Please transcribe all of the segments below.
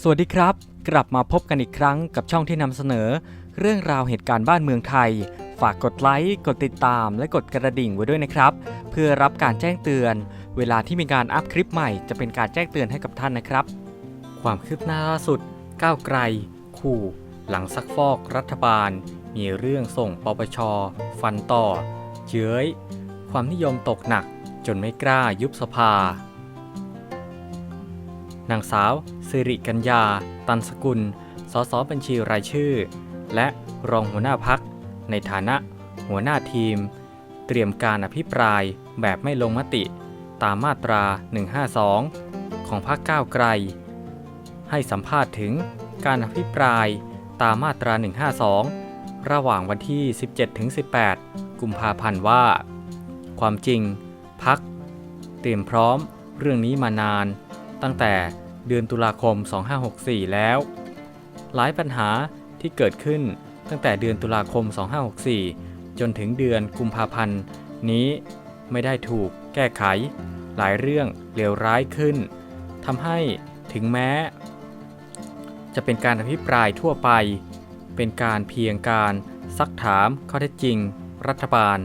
สวัสดีครับ กลับมาพบกันอีกครั้งกับช่องที่นำเสนอ เรื่องราวเหตุการณ์บ้านเมืองไทย ฝากกดไลค์กดติดตาม และกดกระดิ่งไว้ด้วยนะครับ เพื่อรับการแจ้งเตือน เวลาที่มีการอัพคลิปใหม่จะเป็นการแจ้งเตือนให้กับท่านนะครับ ความคืบหน้าล่าสุด ก้าวไกล ขู่ หลังซักฟอกรัฐบาล มีเรื่องส่งปปช ฟันต่อ เย้ยความนิยมตกหนัก จนไม่กล้ายุบสภา นางสาวสิริกัญญา ตันสกุล สสบัญชีรายชื่อ และรองหัวหน้าพัก ในฐานะหัวหน้าทีม เตรียมการอภิปรายแบบไม่ลงมติ ตามมาตรา 152 ของพรรคก้าวไกล ให้สัมภาษณ์ถึงการอภิปรายตามมาตรา 152 ระหว่างวันที่ 17-18 กุมภาพันธ์ว่า ความจริงพักเตรียมพร้อมเรื่องนี้มานาน ตั้งแต่เดือนตุลาคม 2564 แล้ว หลายปัญหาที่เกิดขึ้นตั้งแต่เดือนตุลาคม 2564 จนถึงเดือนกุมภาพันธ์ นี้ไม่ได้ถูกแก้ไข หลายเรื่องเลวร้ายขึ้นทำให้ถึงแม้ จะเป็นการอภิปรายทั่วไป เป็นการเพียงการซักถามข้อเท็จจริง รัฐบาล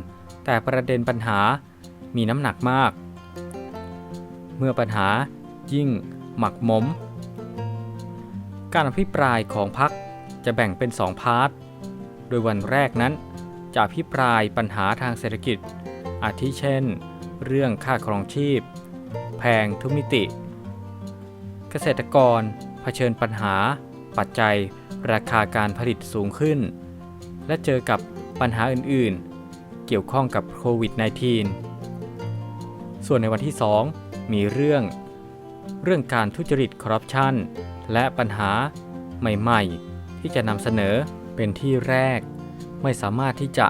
แต่ประเด็นปัญหามีน้ำหนักมาก เมื่อปัญหา ยิ่ง หมักหมม การอภิปรายของพรรคจะแบ่งเป็นสองพาร์ท โดยวันแรกนั้น จะอภิปรายปัญหาทางเศรษฐกิจ อาทิเช่น เรื่องค่าครองชีพ แพงทุกมิติ เกษตรกรเผชิญปัญหา ปัจจัย ราคาการผลิตสูงขึ้น และเจอกับปัญหาอื่นๆ เกี่ยวข้องกับโควิด -19 ส่วนในวันที่ 2 มีเรื่อง เรื่องการทุจริตคอร์รัปชันและปัญหาใหม่ๆ ที่จะนำเสนอเป็นที่แรก ไม่สามารถที่จะ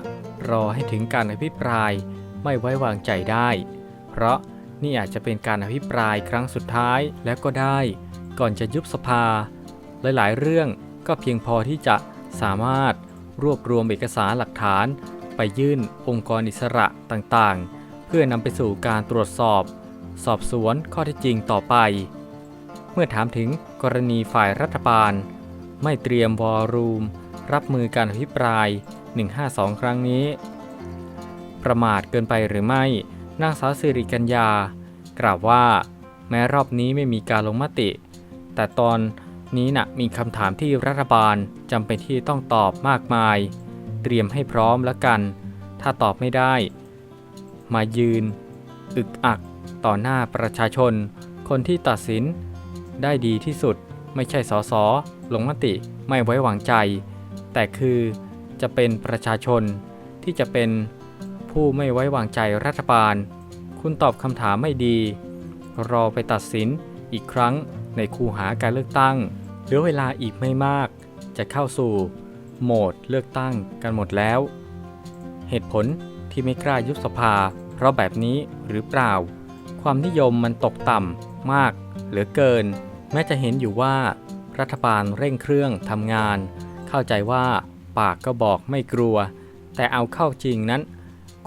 รอให้ถึงการอภิปรายไม่ไว้วางใจได้ เพราะนี่อาจจะเป็นการอภิปรายครั้งสุดท้ายแล้วก็ได้ ก่อนจะยุบสภา หลายๆ เรื่องก็เพียงพอที่จะสามารถรวบรวมเอกสารหลักฐาน ไปยื่นองค์กรอิสระต่างๆ เพื่อนำไปสู่การตรวจสอบ สอบสวนข้อเท็จจริงต่อไป เมื่อถามถึงกรณีฝ่ายรัฐบาล ไม่เตรียมวอลลุ่มรับมือการอภิปราย 152 ครั้งนี้ ประมาทเกินไปหรือไม่นางสาวสิริกัญญา กล่าวว่า แม้รอบนี้ไม่มีการลงมติ แต่ตอนนี้นะ่ะมีคำถามที่รัฐบาลจำเป็นที่ต้องตอบมากมาย เตรียมให้พร้อมแล้วกัน ถ้าตอบไม่ได้ มายืน อึกอัก ต่อหน้าประชาชน คนที่ตัดสิน ได้ดีที่สุดไม่ใช่สสลงมติไม่ไว้วางใจ แต่คือจะเป็นประชาชนที่จะเป็นผู้ไม่ไว้วางใจรัฐบาล คุณตอบคำถามไม่ดี รอไปตัดสินอีกครั้งในคูหาการเลือกตั้งเหลือเวลาอีกไม่มาก จะเข้าสู่ โหมดเลือกตั้งกันหมดแล้ว เหตุผลที่ไม่กล้ายุบสภา เพราะแบบนี้หรือเปล่า ความนิยมมันตกต่ำมากเหลือเกิน แม้จะเห็นอยู่ว่า รัฐบาลเร่งเครื่องทำงาน เข้าใจว่าปากก็บอกไม่กลัว แต่เอาเข้าจริงนั้น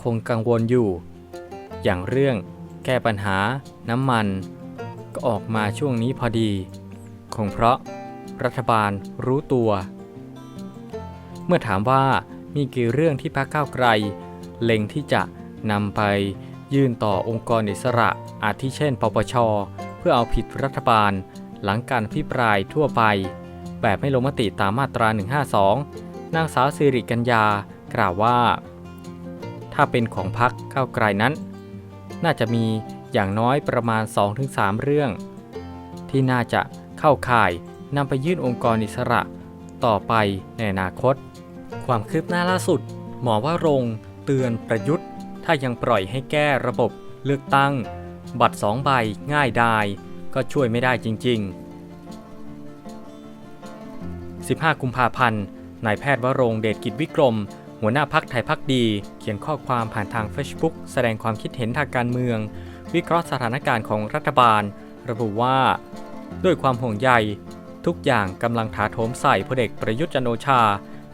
คงกังวลอยู่ อย่างเรื่องแก้ปัญหาน้ำมัน ก็ออกมาช่วงนี้พอดี คงเพราะรัฐบาลรู้ตัว เมื่อถามว่ามีกี่เรื่องที่พรรคก้าวไกล เล็งที่จะนำไป ยื่นต่อองค์กรอิสระอาทิเช่น ปปช เพื่อเอาผิดรัฐบาล หลังการพิปรายทั่วไป แบบไม่ลงมติตามมาตรา 152 นางสาวสิริกัญญากล่าวว่า ถ้าเป็นของพรรคก้าวไกลนั้น น่าจะมีอย่างน้อยประมาณ 2-3 เรื่อง ที่น่าจะเข้าข่ายนำไปยื่นองค์กรอิสระต่อไปในอนาคต ความคืบหน้าล่าสุด หมอว่ารงเตือนประยุทธ์ ถ้ายังปล่อยให้แก้ระบบเลือกตั้ง บัตรสองใบง่ายดายก็ช่วยไม่ได้จริง ๆ 15 กุมภาพันธ์นายแพทย์วรงเดชกิจวิกรม หัวหน้าพักไทยพักดี เขียนข้อความผ่านทาง Facebook แสดงความคิดเห็นทางการเมือง วิเคราะห์สถานการณ์ของรัฐบาล ระบุว่า ด้วยความห่วงใย ทุกอย่างกำลังถาโถมใส่พลเอกประยุทธ์จันโอชา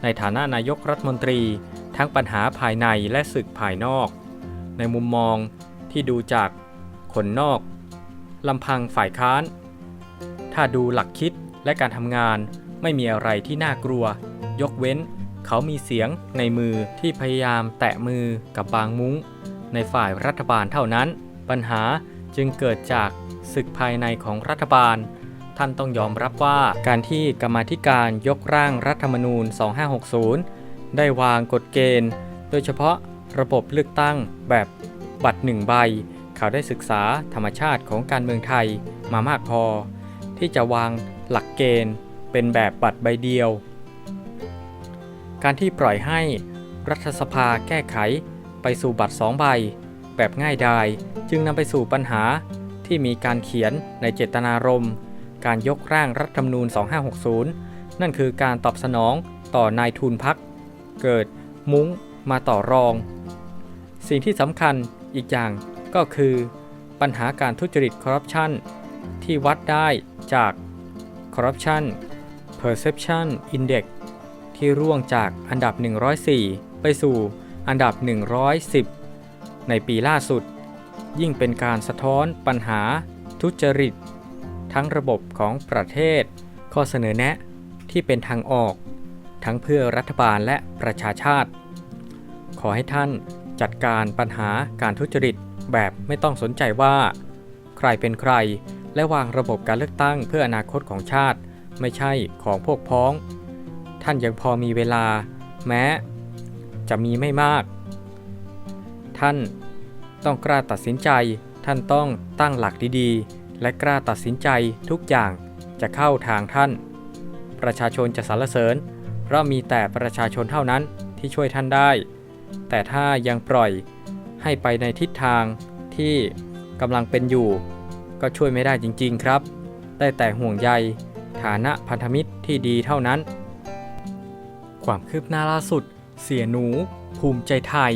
ในฐานะนายกรัฐมนตรี ทั้งปัญหาภายในและศึกภายนอก ในมุมมองที่ดูจากคนนอกลำพังฝ่ายค้าน ถ้าดูหลักคิดและการทำงานไม่มีอะไรที่น่ากลัว ยกเว้น เขามีเสียงในมือที่พยายามแตะมือกับบางมุ้ง ในฝ่ายรัฐบาลเท่านั้น ปัญหาจึงเกิดจากศึกภายในของรัฐบาล ท่านต้องยอมรับว่าการที่กรรมาธิการยกร่างรัฐธรรมนูญ 2560 ได้วางกฎเกณฑ์ โดยเฉพาะระบบเลือกตั้งแบบบัตรหนึ่งใบ เขาได้ศึกษาธรรมชาติของการเมืองไทยมามากพอ ที่จะวางหลักเกณฑ์เป็นแบบบัตรใบเดียว การที่ปล่อยให้รัฐสภาแก้ไขไปสู่บัตรสองใบ แบบง่ายดายจึงนำไปสู่ปัญหาที่มีการเขียนในเจตนารมณ์ การยกร่างรัฐธรรมนูญ 2560 นั่นคือการตอบสนองต่อนายทุนพัก เกิด มุ้ง มาต่อรอง สิ่งที่สำคัญอีกอย่างก็คือ ปัญหาการทุจริตคอร์รัปชันที่วัดได้จาก Corruption Perception Index ที่ร่วงจากอันดับ 104 ไปสู่อันดับ 110 ในปีล่าสุด ยิ่งเป็นการสะท้อนปัญหาทุจริต ทั้งระบบของประเทศ ข้อเสนอแนะที่เป็นทางออก ทั้งเพื่อรัฐบาลและประชาชาติ ขอให้ท่านจัดการปัญหาการทุจริตแบบไม่ต้องสนใจว่า ใครเป็นใครและวางระบบการเลือกตั้งเพื่ออนาคตของชาติ ไม่ใช่ของพวกพ้อง ท่านยังพอมีเวลา แม้ จะมีไม่มาก ท่านต้องกล้าตัดสินใจ ท่านต้องตั้งหลักดีๆ และกล้าตัดสินใจทุกอย่างจะเข้าทางท่าน ประชาชนจะสรรเสริญ เพราะมีแต่ประชาชนเท่านั้นที่ช่วยท่านได้ แต่ถ้ายังปล่อยให้ไปในทิศทางที่กำลังเป็นอยู่ ก็ช่วยไม่ได้จริง ๆ ครับ ได้แต่ห่วงใยฐานะพันธมิตรที่ดีเท่านั้น ความคืบหน้าล่าสุด เสียหนู ภูมิใจไทย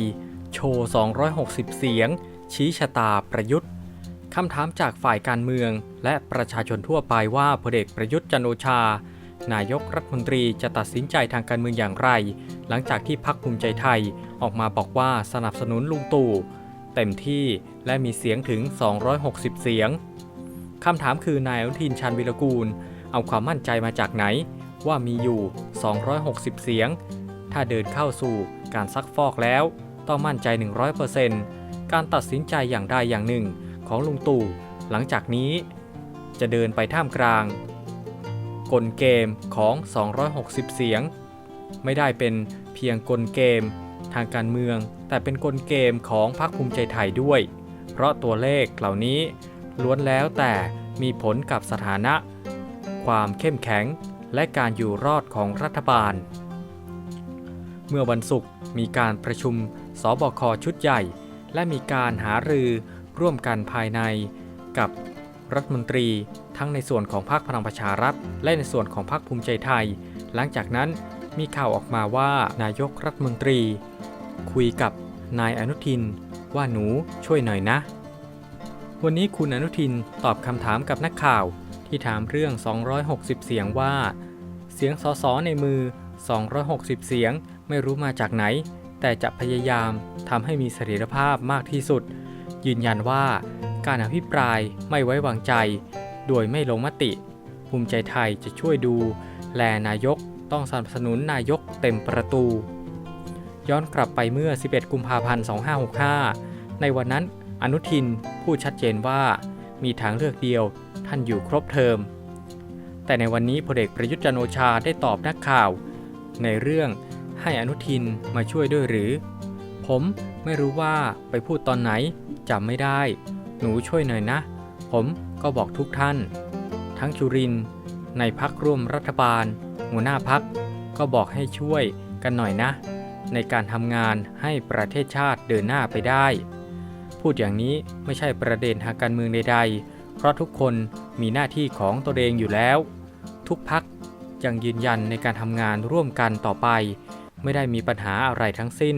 โชว์ 260 เสียง ชี้ชะตาประยุทธ์คำถามจากฝ่ายการเมือง และประชาชนทั่วไปว่าพลเอกประยุทธ์จันโอชา นายกรัฐมนตรีจะตัดสินใจทางการเมืองอย่างไร หลังจากที่พักภูมิใจไทยออกมาบอกว่าสนับสนุนลุงตู่เต็มที่และมีเสียงถึง 260 เสียงคำถามคือนายอนุทินชาญวิรกูล เอาความมั่นใจมาจากไหน ว่ามีอยู่ 260 เสียง ถ้าเดินเข้าสู่การซักฟอกแล้ว ต้องมั่นใจ 100%การตัดสินใจอย่างใดอย่างหนึ่งของลุงตู่หลังจากนี้ จะเดินไปท่ามกลาง กลเกมของ 260 เสียง ไม่ได้เป็นเพียงกลเกม ทางการเมือง แต่เป็นกลเกมของพรรคภูมิใจไทยด้วย เพราะตัวเลขเหล่านี้ล้วนแล้วแต่มีผลกับสถานะ ความเข้มแข็งและการอยู่รอดของรัฐบาล เมื่อวันศุกร์มีการประชุมสบคชุดใหญ่ และมีการหารือร่วมกันภายในกับ รัฐมนตรี ทั้งในส่วนของพรรคพลังประชารัฐ และในส่วนของพรรคภูมิใจไทย หลังจากนั้นมีข่าวออกมาว่านายกรัฐมนตรี คุยกับนายอนุทิน ว่าหนูช่วยหน่อยนะ วันนี้คุณอนุทินตอบคำถามกับนักข่าวที่ถามเรื่อง 260 เสียงว่า เสียงสสในมือ 260 เสียงไม่รู้มาจากไหน แต่จะพยายามทำให้มีเสถียรภาพมากที่สุด ยืนยันว่า การอภิปรายไม่ไว้วางใจ โดยไม่ลงมติ ภูมิใจไทยจะช่วยดู แลนายกต้องสนับสนุนนายกเต็มประตู ย้อนกลับไปเมื่อ 11 กุมภาพันธ์ 2565 ในวันนั้นอนุทินพูดชัดเจนว่า มีทางเลือกเดียวท่านอยู่ครบเทอม แต่ในวันนี้พลเอกประยุทธ์จันโอชาได้ตอบนักข่าว ในเรื่องให้อนุทินมาช่วยด้วยหรือ ผมไม่รู้ว่าไปพูดตอนไหนจำไม่ได้ หนูช่วยหน่อยนะ ผมก็บอกทุกท่าน ทั้งชุริน ในพักร่วมรัฐบาล หัวหน้าพักก็บอกให้ช่วยกันหน่อยนะ ในการทำงานให้ประเทศชาติเดินหน้าไปได้ พูดอย่างนี้ไม่ใช่ประเด็นทางการเมืองใด ๆ เพราะทุกคนมีหน้าที่ของตัวเองอยู่แล้ว ทุกพักยังยืนยันในการทำงานร่วมกันต่อไป ไม่ได้มีปัญหาอะไรทั้งสิ้น